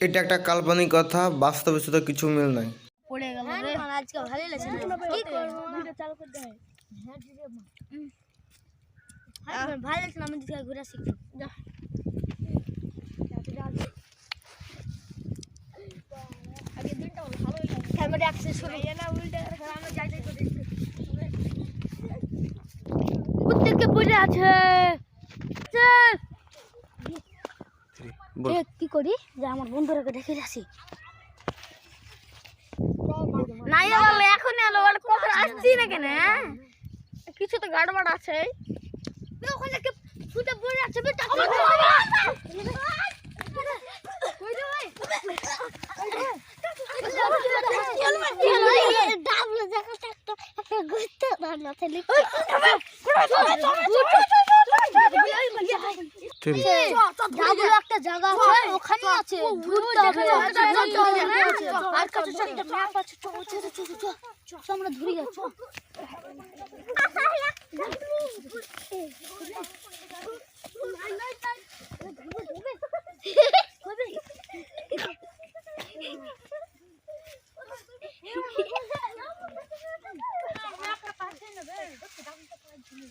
এটা একটা কাল্পনিক কথা বাস্তবের সাথে কিছু মিল নাই। পড়ে গেল রে। আজকে ভালোই লাগছে। কি করব চালু করতে হয় হ্যাঁ ভালো লাগছে না আমি দিকে ঘুরে শিখছি যা। ক্যামেরা অ্যাক্সেস করে না উল্টে আমরা যাই যাই করে প্রত্যেককে পড়ে আছে? চল। কি করি যে আমার বন্ধুরাকে দেখে আসি এখন এলো বলে কখন আসছি না কেন হ্যাঁ? কিছু তো গাড়বাড় আছে ওখানে কে ফুটে পড়ে আছে বেটা ডাবলো জায়গাটা একটা একটা ঘুরতে দাঁড়ানো ছেলে ঠিক ডাবলো একটা জায়গা আছে ওখানে আছে ঘুরতে হবে আর কাছে একটা ম্যাপ আছে চল চল চল চল চল আমরা ঘুরে যাচ্ছি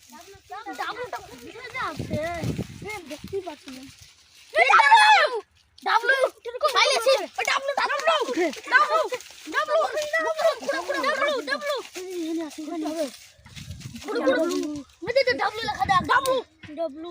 ডাবলু ডাবলু ডাবলু ডাবলু ডাবলু! ডাবলু! ডাবলু! এখানে আছে। এখানে হবে ডাবলু! লেখা ডাবলু! ডাবলু!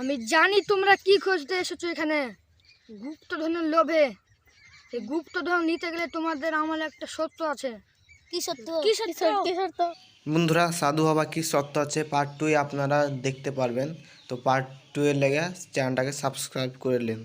আমি জানি তোমরা কি খুঁজতে এসেছ এখানে। গুপ্তধনের লোভে। এই গুপ্তধন নিতে গেলে তোমাদের আমার একটা সত্য আছে। কি সত্য? কি সত্য? কি সত্য? বন্ধুরা সাধু হবা কি সত্য আছে পার্ট টুয়ে আপনারা দেখতে পারবেন। তো পার্ট টু এর লেগে চ্যানেলটাকে সাবস্ক্রাইব করে নিন।